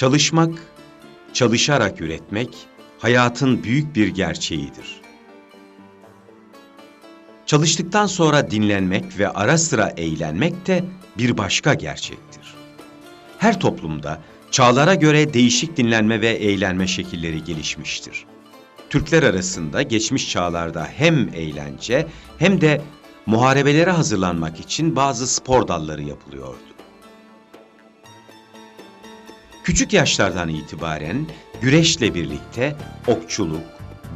Çalışmak, çalışarak üretmek hayatın büyük bir gerçeğidir. Çalıştıktan sonra dinlenmek ve ara sıra eğlenmek de bir başka gerçektir. Her toplumda çağlara göre değişik dinlenme ve eğlenme şekilleri gelişmiştir. Türkler arasında geçmiş çağlarda hem eğlence hem de muharebelere hazırlanmak için bazı spor dalları yapılıyordu. Küçük yaşlardan itibaren güreşle birlikte okçuluk,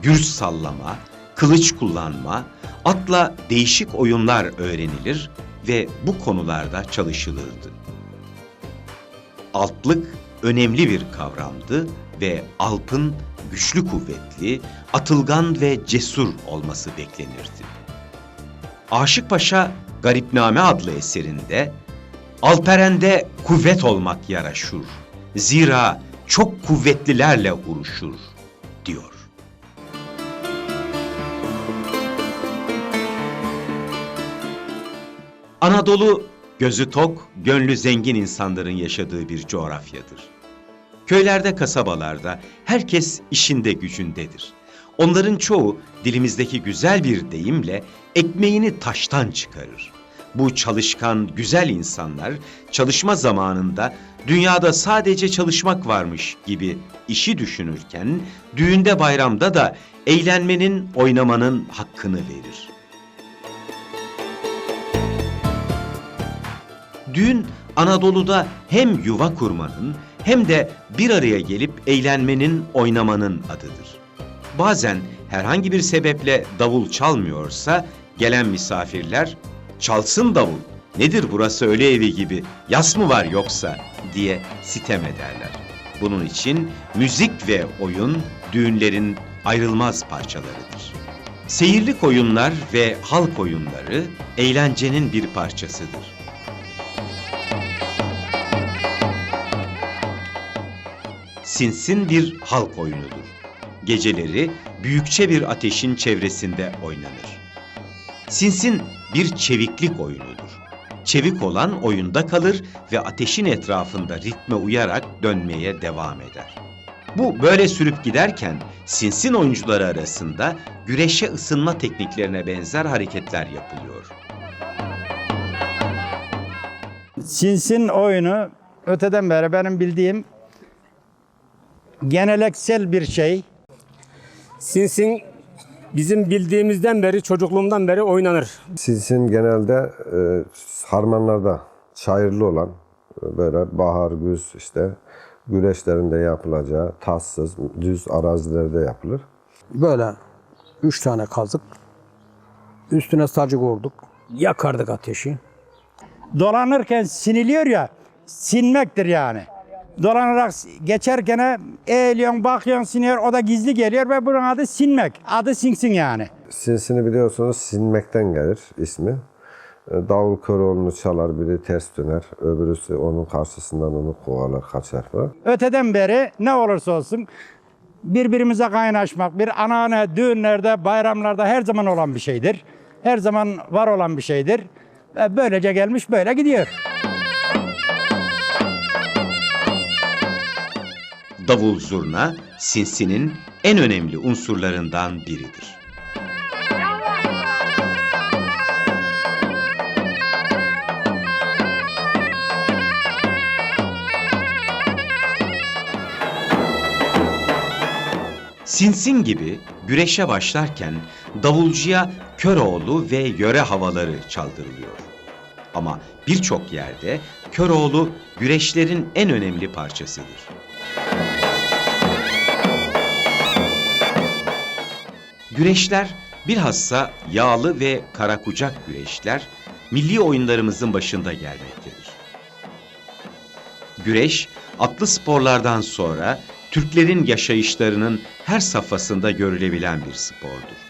gürs sallama, kılıç kullanma, atla değişik oyunlar öğrenilir ve bu konularda çalışılırdı. Altlık önemli bir kavramdı ve alpın güçlü kuvvetli, atılgan ve cesur olması beklenirdi. Aşık Paşa Garipname adlı eserinde Alperen'de kuvvet olmak yaraşur. Zira çok kuvvetlilerle vuruşur diyor. Anadolu gözü tok, gönlü zengin insanların yaşadığı bir coğrafyadır. Köylerde, kasabalarda herkes işinde gücündedir. Onların çoğu dilimizdeki güzel bir deyimle ekmeğini taştan çıkarır. Bu çalışkan, güzel insanlar çalışma zamanında dünyada sadece çalışmak varmış gibi işi düşünürken düğünde bayramda da eğlenmenin, oynamanın hakkını verir. Düğün Anadolu'da hem yuva kurmanın hem de bir araya gelip eğlenmenin, oynamanın adıdır. Bazen herhangi bir sebeple davul çalmıyorsa gelen misafirler çalsın davul. Nedir burası öyle evi gibi? Yas mı var yoksa diye sitem ederler. Bunun için müzik ve oyun düğünlerin ayrılmaz parçalarıdır. Seyirlik oyunlar ve halk oyunları eğlencenin bir parçasıdır. Sinsin bir halk oyunudur. Geceleri büyükçe bir ateşin çevresinde oynanır. Sinsin bir çeviklik oyunudur. Çevik olan oyunda kalır ve ateşin etrafında ritme uyarak dönmeye devam eder. Bu böyle sürüp giderken sinsin oyuncuları arasında güreşe ısınma tekniklerine benzer hareketler yapılıyor. Sinsin oyunu öteden beri benim bildiğim geneleksel bir şey. Sinsin bizim bildiğimizden beri, çocukluğumdan beri oynanır. Sinsin genelde e, harmanlarda şairli olan e, böyle bahar, güz işte güreşlerinde yapılacağı tassız, düz arazilerde yapılır. Böyle üç tane kazık. Üstüne sacık vurduk. Yakardık ateşi. Dolanırken siniliyor ya, sinmektir yani. Dolanarak geçerken eğiliyorsun, bakıyorsun, siniyor, o da gizli geliyor ve bunun adı sinmek. Adı sinsin yani. Sinsini biliyorsunuz sinmekten gelir ismi. E, Davul Köroğlu'nu çalar, biri ters döner, öbürüsü onun karşısından onu kovalar, kaçar falan. Öteden beri ne olursa olsun birbirimize kaynaşmak, bir anneanne düğünlerde, bayramlarda her zaman olan bir şeydir. Her zaman var olan bir şeydir. Böylece gelmiş, böyle gidiyor. Davul zurna sinsinin en önemli unsurlarından biridir. Sinsin gibi güreşe başlarken davulcuya Köroğlu ve yöre havaları çaldırılıyor. Ama birçok yerde Köroğlu güreşlerin en önemli parçasıdır. Güreşler bilhassa yağlı ve karakucak güreşler milli oyunlarımızın başında gelmektedir. Güreş atlı sporlardan sonra Türklerin yaşayışlarının her safhasında görülebilen bir spordur.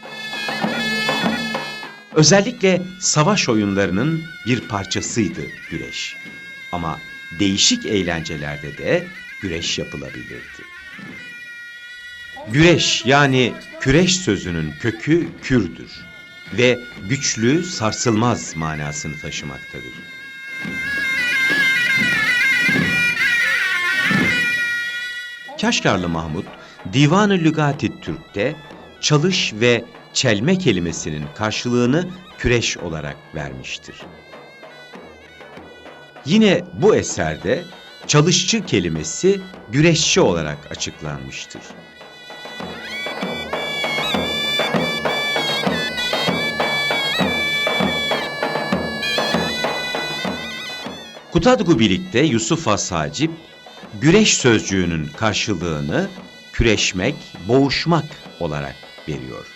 Özellikle savaş oyunlarının bir parçasıydı güreş. Ama değişik eğlencelerde de güreş yapılabilirdi. Güreş yani küreş sözünün kökü kürdür ve güçlü, sarsılmaz manasını taşımaktadır. Kaşgarlı Mahmut, Divan-ı Lügati Türk'te çalış ve çelme kelimesinin karşılığını küreş olarak vermiştir. Yine bu eserde çalışçı kelimesi güreşçi olarak açıklanmıştır. Kutadgu birlikte Yusuf Has güreş sözcüğünün karşılığını küreşmek, boğuşmak olarak veriyor.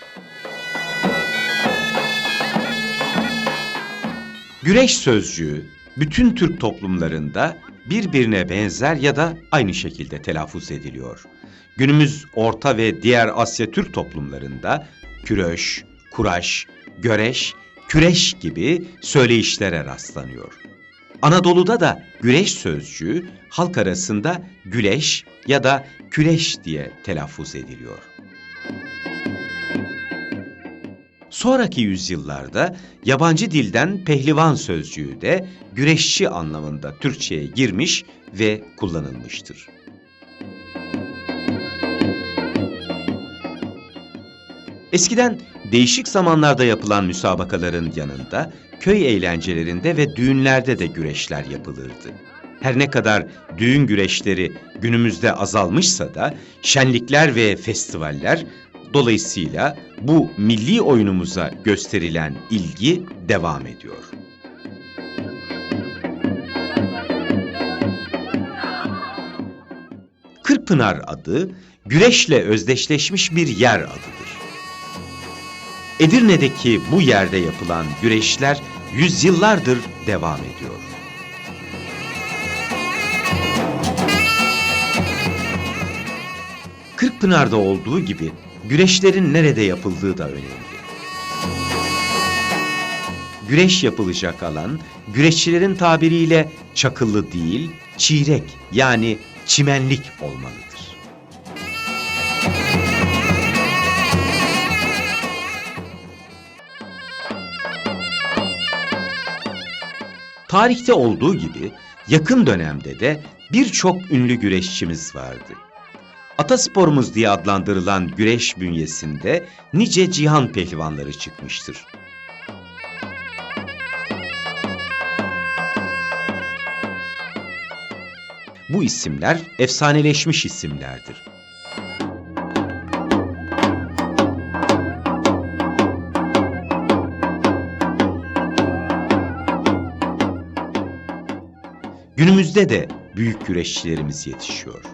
Güreş sözcüğü bütün Türk toplumlarında birbirine benzer ya da aynı şekilde telaffuz ediliyor. Günümüz Orta ve diğer Asya Türk toplumlarında küröş, kuraş, göreş, küreş gibi söyleyişlere rastlanıyor. Anadolu'da da güreş sözcüğü halk arasında güleş ya da küreş diye telaffuz ediliyor. Sonraki yüzyıllarda yabancı dilden pehlivan sözcüğü de güreşçi anlamında Türkçe'ye girmiş ve kullanılmıştır. Eskiden değişik zamanlarda yapılan müsabakaların yanında köy eğlencelerinde ve düğünlerde de güreşler yapılırdı. Her ne kadar düğün güreşleri günümüzde azalmışsa da şenlikler ve festivaller dolayısıyla bu milli oyunumuza gösterilen ilgi devam ediyor. Kırkpınar adı güreşle özdeşleşmiş bir yer adıdır. Edirne'deki bu yerde yapılan güreşler yüzyıllardır devam ediyor. Kırkpınar'da olduğu gibi güreşlerin nerede yapıldığı da önemli. Güreş yapılacak alan, güreşçilerin tabiriyle çakıllı değil, çiğrek yani çimenlik olmalıdır. Tarihte olduğu gibi yakın dönemde de birçok ünlü güreşçimiz vardı. Atasporumuz diye adlandırılan güreş bünyesinde nice cihan pehlivanları çıkmıştır. Bu isimler efsaneleşmiş isimlerdir. Günümüzde de büyük güreşçilerimiz yetişiyor.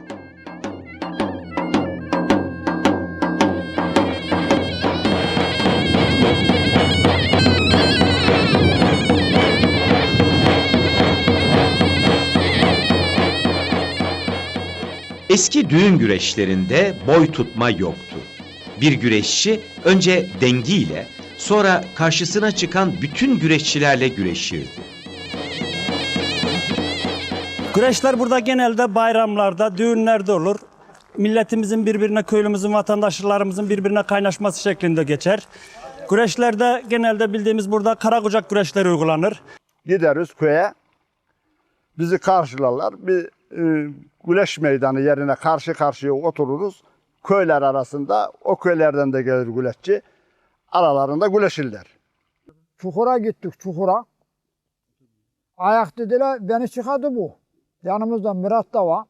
Eski düğün güreşlerinde boy tutma yoktu. Bir güreşçi önce dengiyle, sonra karşısına çıkan bütün güreşçilerle güreşirdi. Güreşler burada genelde bayramlarda, düğünlerde olur. Milletimizin birbirine, köylümüzün, vatandaşlarımızın birbirine kaynaşması şeklinde geçer. Güreşlerde genelde bildiğimiz burada karakucak güreşleri uygulanır. gideriz köye. Bizi karşılarlar. Bir e, güleş meydanı yerine karşı karşıya otururuz. Köyler arasında o köylerden de gelir güleşçi. Aralarında güleşirler. Çukura gittik çukura. Ayak dediler beni çıkardı bu. Yanımızda Mirat da var.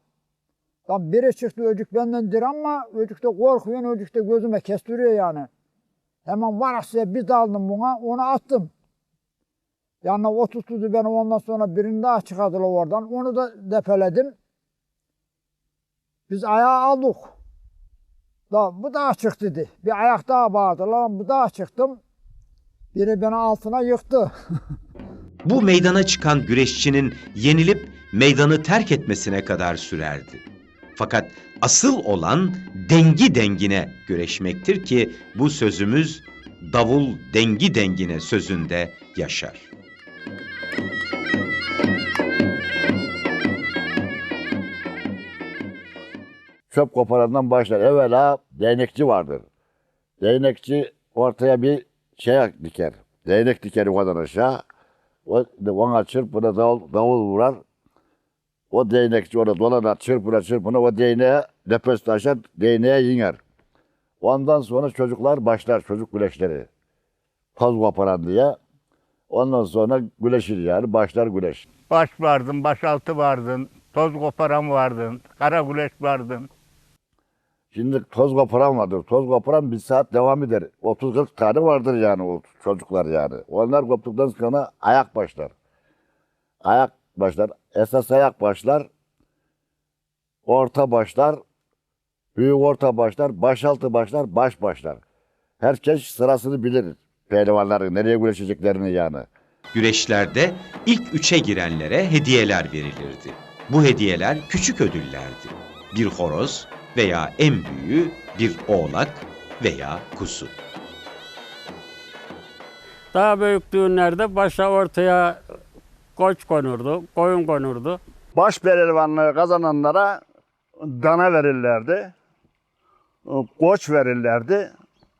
Lan biri çıktı öcük benden direnme. Öcük de korkuyor. Öcük de gözüme kestiriyor yani. Hemen var size bir daldım buna. Onu attım. Yanına o tuttu beni ondan sonra birini daha çıkardılar oradan. Onu da depeledim. Biz ayağı aldık. Da bu daha çık dedi. Bir ayak daha bağırdılar. Bu daha çıktım. Biri beni altına yıktı. Bu meydana çıkan güreşçinin yenilip meydanı terk etmesine kadar sürerdi. Fakat asıl olan dengi dengine güreşmektir ki bu sözümüz davul dengi dengine sözünde yaşar. çöp koparandan başlar. Evvela değnekçi vardır. Değnekçi ortaya bir şey diker. Değnek diker yukarıdan aşağı. Ona çırpına davul, davul vurar. O değnekçi orada dolana çırpına çırpına o değneğe nefes taşar, değneğe iner. Ondan sonra çocuklar başlar, çocuk güleşleri. Toz koparan diye. Ondan sonra güleşir yani, başlar güleş. Baş vardın, başaltı vardın, toz koparan vardın, kara güleş vardın. Şimdi toz koparan vardır. Toz koparan bir saat devam eder. 30-40 tane vardır yani o çocuklar yani. Onlar koptuktan sonra ayak başlar. Ayak başlar. Esas ayak başlar. Orta başlar. Büyük orta başlar. Başaltı başlar. Baş başlar. Herkes sırasını bilir. Pehlivanların nereye güreşeceklerini yani. Güreşlerde ilk üçe girenlere hediyeler verilirdi. Bu hediyeler küçük ödüllerdi. Bir horoz veya en büyüğü bir oğlak veya kuzu. Daha büyük düğünlerde başa ortaya koç konurdu, koyun konurdu. Baş pehlivanlığı kazananlara dana verirlerdi. Koç verirlerdi.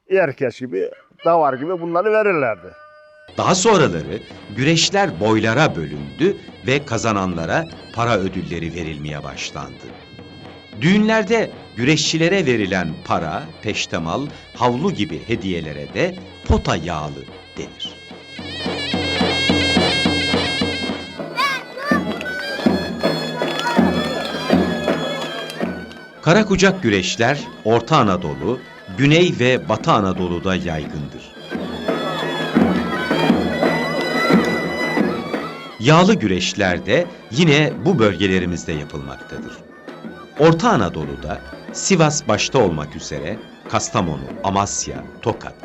Erkeş gibi, davar gibi bunları verirlerdi. Daha sonraları güreşler boylara bölündü ve kazananlara para ödülleri verilmeye başlandı. Düğünlerde güreşçilere verilen para, peştemal, havlu gibi hediyelere de pota yağlı denir. Karakucak güreşler Orta Anadolu, Güney ve Batı Anadolu'da yaygındır. Yağlı güreşler de yine bu bölgelerimizde yapılmaktadır. Orta Anadolu'da Sivas başta olmak üzere Kastamonu, Amasya, Tokat,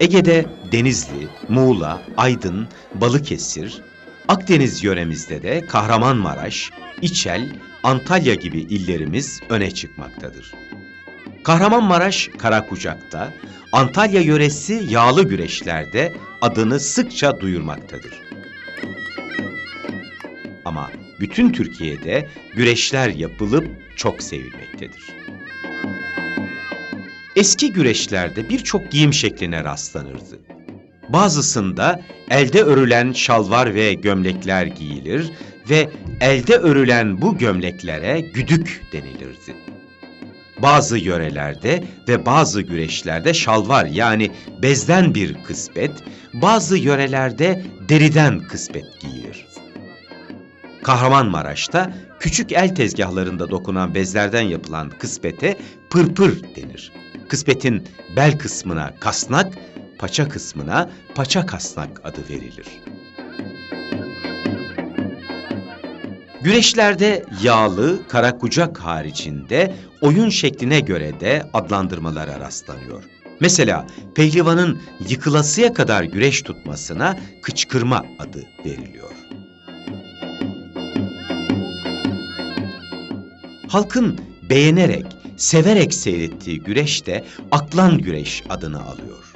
Ege'de Denizli, Muğla, Aydın, Balıkesir, Akdeniz yöremizde de Kahramanmaraş, İçel, Antalya gibi illerimiz öne çıkmaktadır. Kahramanmaraş Karakucak'ta, Antalya yöresi yağlı güreşlerde adını sıkça duyurmaktadır. Ama bütün Türkiye'de güreşler yapılıp çok sevilmektedir. Eski güreşlerde birçok giyim şekline rastlanırdı. Bazısında elde örülen şalvar ve gömlekler giyilir ve elde örülen bu gömleklere güdük denilirdi. Bazı yörelerde ve bazı güreşlerde şalvar yani bezden bir kıspet, bazı yörelerde deriden kıspet giyilir. Kahramanmaraş'ta küçük el tezgahlarında dokunan bezlerden yapılan kıspete pırpır denir. Kıspetin bel kısmına kasnak, paça kısmına paça kasnak adı verilir. Güreşlerde yağlı, karakucak haricinde oyun şekline göre de adlandırmalara rastlanıyor. Mesela pehlivanın yıkılasıya kadar güreş tutmasına kıçkırma adı veriliyor. Halkın beğenerek, severek seyrettiği güreş de aklan güreş adını alıyor.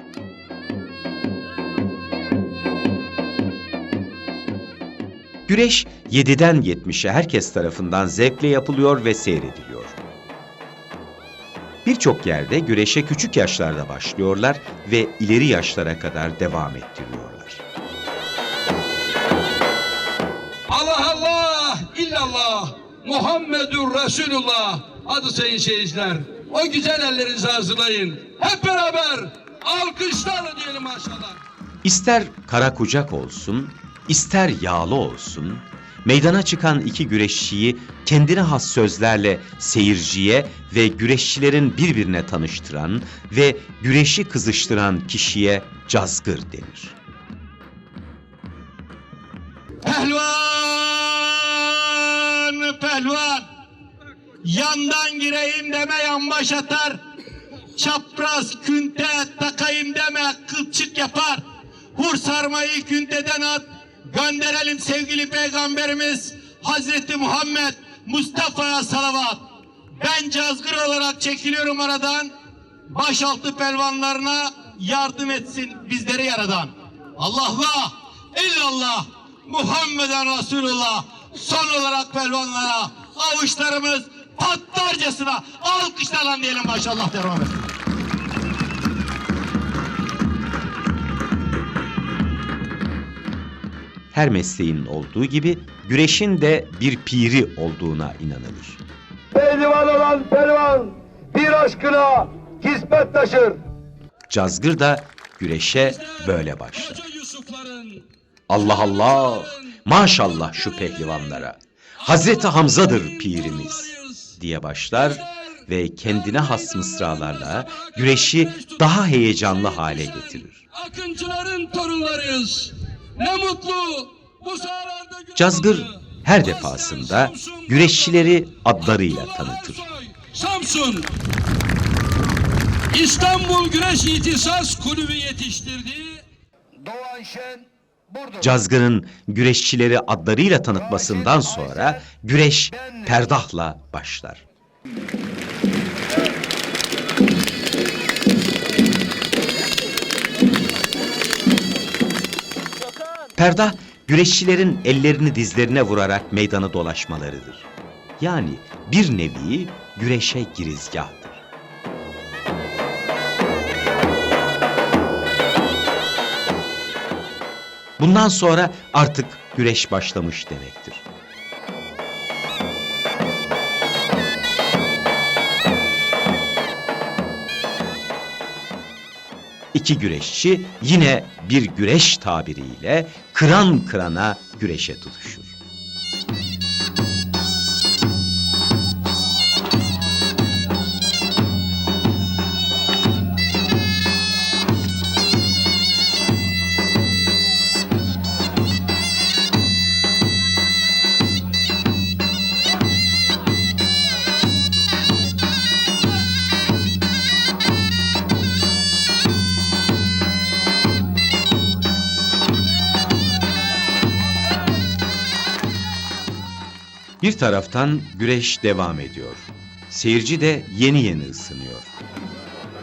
Güreş 7'den 70'e herkes tarafından zevkle yapılıyor ve seyrediliyor. Birçok yerde güreşe küçük yaşlarda başlıyorlar ve ileri yaşlara kadar devam ettiriyorlar. Allah Allah, illallah, Muhammedur Resulullah. Adı sayın seyirciler. O güzel ellerinizi hazırlayın. Hep beraber alkışlarla diyelim maşallah. İster kara kucak olsun, ister yağlı olsun, meydana çıkan iki güreşçiyi kendine has sözlerle seyirciye ve güreşçilerin birbirine tanıştıran ve güreşi kızıştıran kişiye cazgır denir. Pehlivan, pehlivan. Yandan gireyim deme yan baş atar. Çapraz künte takayım deme kılçık yapar. Vur sarmayı künteden at. Gönderelim sevgili peygamberimiz Hazreti Muhammed Mustafa'ya salavat. Ben cazgır olarak çekiliyorum aradan. Başaltı pelvanlarına yardım etsin bizleri yaradan. Allah'la illallah Muhammeden Resulullah son olarak pelvanlara avuçlarımız patlarcasına alkışlarla diyelim maşallah devam edelim. Her mesleğin olduğu gibi güreşin de bir piri olduğuna inanılır. Pehlivan olan pehlivan, aşkına hizmet taşır. Cazgır da güreşe böyle başlar. Allah Allah! Maşallah şu pehlivanlara. Hazreti Hamza'dır pirimiz diye başlar ve kendine has mısralarla güreşi daha heyecanlı hale getirir. akıncıların torunlarıyız. Ne mutlu bu Cazgır her defasında güreşçileri adlarıyla tanıtır. Samsun İstanbul Güreş İhtisas Kulübü yetiştirdi. Doğan Şen Burdur. Cazgır'ın güreşçileri adlarıyla tanıtmasından sonra güreş perdahla başlar. Perdah, güreşçilerin ellerini dizlerine vurarak meydanı dolaşmalarıdır. Yani bir nevi güreşe girizgahtır. Bundan sonra artık güreş başlamış demektir. İki güreşçi yine bir güreş tabiriyle kıran kırana güreşe tutuşur. Taraftan güreş devam ediyor. Seyirci de yeni yeni ısınıyor.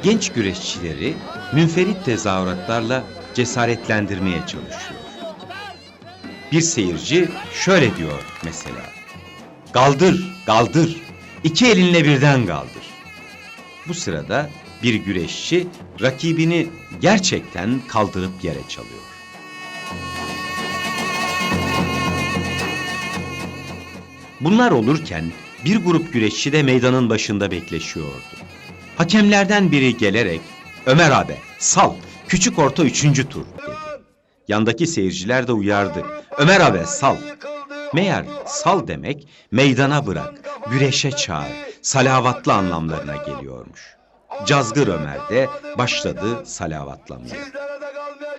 Genç güreşçileri münferit tezahüratlarla cesaretlendirmeye çalışıyor. Bir seyirci şöyle diyor mesela. Kaldır, kaldır. İki elinle birden kaldır. Bu sırada bir güreşçi rakibini gerçekten kaldırıp yere çalıyor. Bunlar olurken bir grup güreşçi de meydanın başında bekleşiyordu. Hakemlerden biri gelerek Ömer abi sal küçük orta üçüncü tur dedi. Yandaki seyirciler de uyardı. Ömer abi sal. Meğer sal demek meydana bırak, güreşe çağır, salavatlı anlamlarına geliyormuş. Cazgır Ömer de başladı salavatlamaya.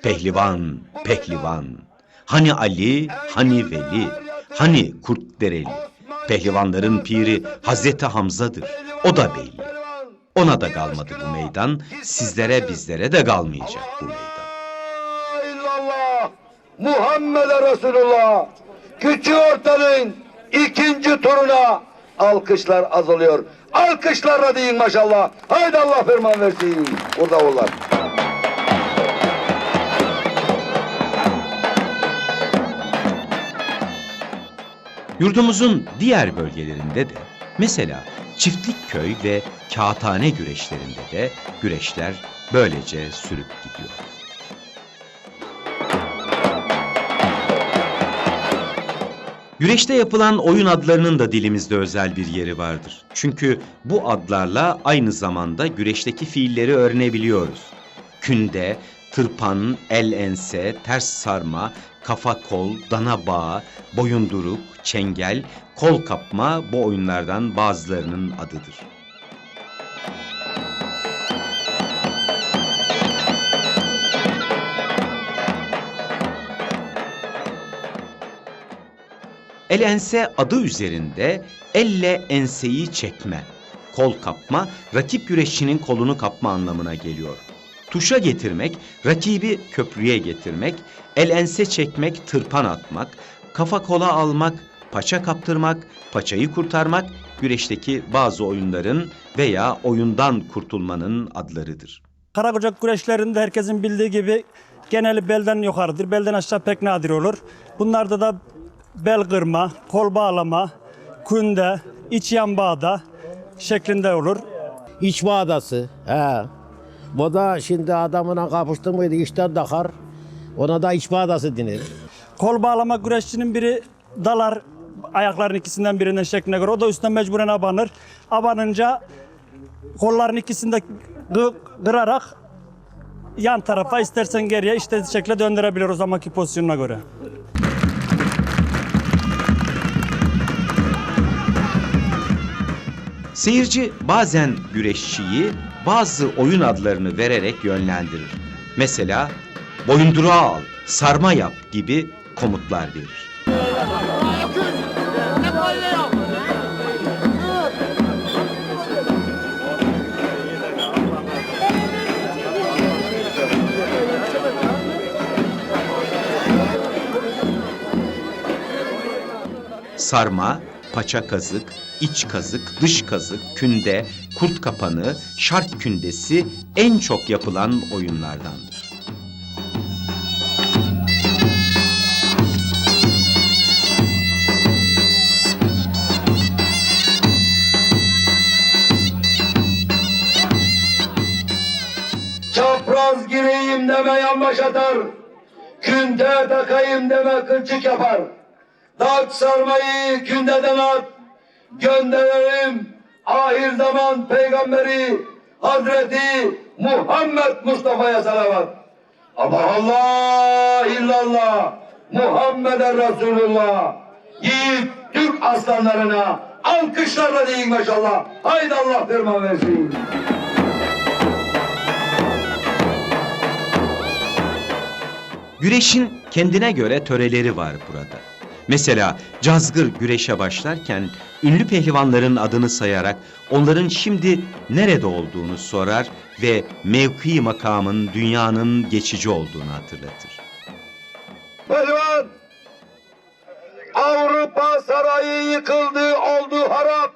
Pehlivan, pehlivan. Hani Ali, hani Veli, hani Kurtdereli. Pehlivanların piri Hazreti Hamza'dır. O da belli. Ona da kalmadı bu meydan, sizlere bizlere de kalmayacak bu meydan. Muhammed Resulullah küçük ortanın ikinci turuna alkışlar azalıyor. Alkışlarla deyin maşallah. Haydi Allah ferman versin. Burada onlar. Yurdumuzun diğer bölgelerinde de mesela Çiftlikköy ve Kağıthane güreşlerinde de güreşler böylece sürüp gidiyor. Güreşte yapılan oyun adlarının da dilimizde özel bir yeri vardır. Çünkü bu adlarla aynı zamanda güreşteki fiilleri öğrenebiliyoruz. Künde, tırpan, el ense, ters sarma, kafa kol, dana bağı, boyunduruk, çengel, kol kapma bu oyunlardan bazılarının adıdır. El ense adı üzerinde elle enseyi çekme, kol kapma, rakip güreşçinin kolunu kapma anlamına geliyor. Tuşa getirmek, rakibi köprüye getirmek, el ense çekmek, tırpan atmak, kafa kola almak, paça kaptırmak, paçayı kurtarmak güreşteki bazı oyunların veya oyundan kurtulmanın adlarıdır. Karagocak güreşlerinde herkesin bildiği gibi geneli belden yukarıdır. Belden aşağı pek nadir olur. Bunlarda da bel kırma, kol bağlama, künde, iç yan bağda şeklinde olur. İç bağdası. He. Bu da şimdi adamına kapıştı mıydı işten takar. Ona da iç bağdası denir. Kol bağlama güreşçinin biri dalar ayakların ikisinden birinin şekline göre. O da üstten mecburen abanır. Abanınca kolların ikisini de kırarak yan tarafa istersen geriye istediği şekilde döndürebilir o zamanki pozisyonuna göre. Seyirci bazen güreşçiyi bazı oyun adlarını vererek yönlendirir. Mesela boyundurağı al, sarma yap gibi komutlar verir. Sarma, paça kazık, iç kazık, dış kazık, künde, kurt kapanı, şark kündesi en çok yapılan oyunlardandır. Çapraz gireyim deme yanbaş atar. Künde takayım deme kılçık yapar. Dağıt sarmayı kündeden at. Gönderelim ahir zaman peygamberi Hazreti Muhammed Mustafa'ya salavat. Allah Allah illallah Muhammeden Resulullah. Yiğit Türk aslanlarına alkışlarla deyin maşallah. Haydi Allah firman versin. Güreşin kendine göre töreleri var burada. Mesela cazgır güreşe başlarken ünlü pehlivanların adını sayarak onların şimdi nerede olduğunu sorar ve mevki makamın dünyanın geçici olduğunu hatırlatır. Pehlivan! Avrupa sarayı yıkıldı oldu harap.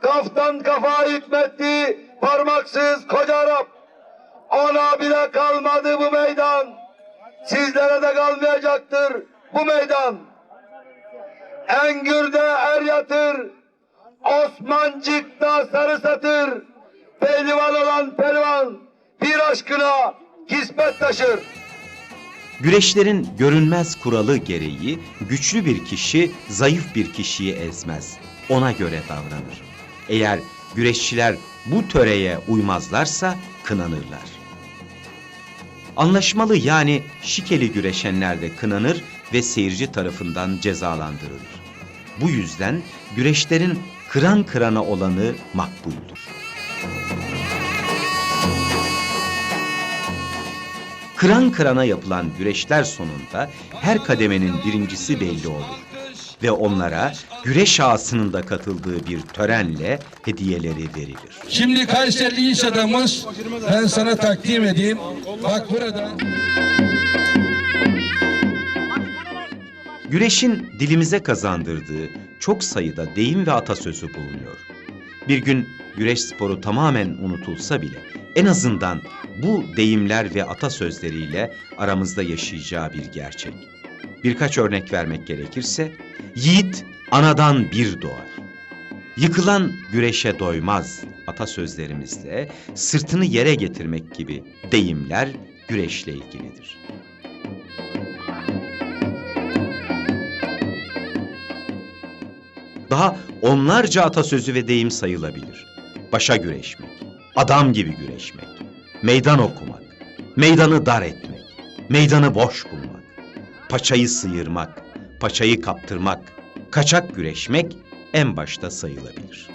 Kaftan kafa hükmetti parmaksız koca Arap. Ona bile kalmadı bu meydan. Sizlere de kalmayacaktır bu meydan. Engür'de er yatır. Osmancık'ta sarı satır. Pehlivan olan pehlivan bir aşkına kismet taşır. Güreşlerin görünmez kuralı gereği güçlü bir kişi zayıf bir kişiyi ezmez. Ona göre davranır. Eğer güreşçiler bu töreye uymazlarsa kınanırlar. Anlaşmalı yani şikeli güreşenler de kınanır ve seyirci tarafından cezalandırılır. Bu yüzden güreşlerin kıran kırana olanı makbuldür. Kıran kırana yapılan güreşler sonunda her kademenin birincisi belli olur. Ve onlara güreş ağasının da katıldığı bir törenle hediyeleri verilir. Şimdi Kayserili iş adamımız ben sana takdim edeyim. Bak burada. Güreşin dilimize kazandırdığı çok sayıda deyim ve atasözü bulunuyor. Bir gün güreş sporu tamamen unutulsa bile en azından bu deyimler ve atasözleriyle aramızda yaşayacağı bir gerçek. Birkaç örnek vermek gerekirse, yiğit anadan bir doğar. Yıkılan güreşe doymaz atasözlerimizle sırtını yere getirmek gibi deyimler güreşle ilgilidir. Daha onlarca atasözü ve deyim sayılabilir. Başa güreşmek, adam gibi güreşmek, meydan okumak, meydanı dar etmek, meydanı boş bulmak, paçayı sıyırmak, paçayı kaptırmak, kaçak güreşmek en başta sayılabilir.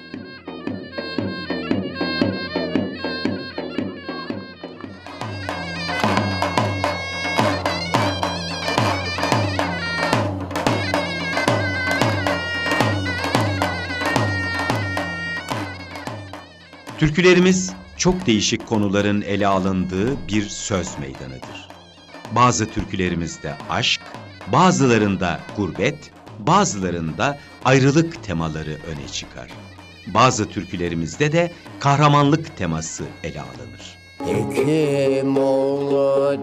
Türkülerimiz çok değişik konuların ele alındığı bir söz meydanıdır. Bazı türkülerimizde aşk, bazılarında gurbet, bazılarında ayrılık temaları öne çıkar. Bazı türkülerimizde de kahramanlık teması ele alınır. Hekimoğlu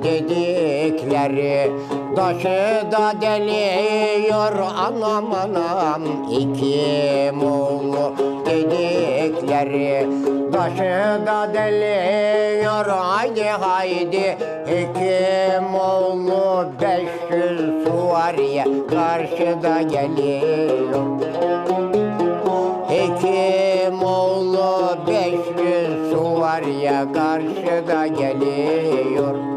dedikleri taşı da deliyor anam anam Hekimoğlu dedikleri taşı da deliyor. Haydi haydi. Hekimoğlu beş yüz süvariye karşıda geliyor. Hekimoğlu beş gün su var ya karşıda geliyor.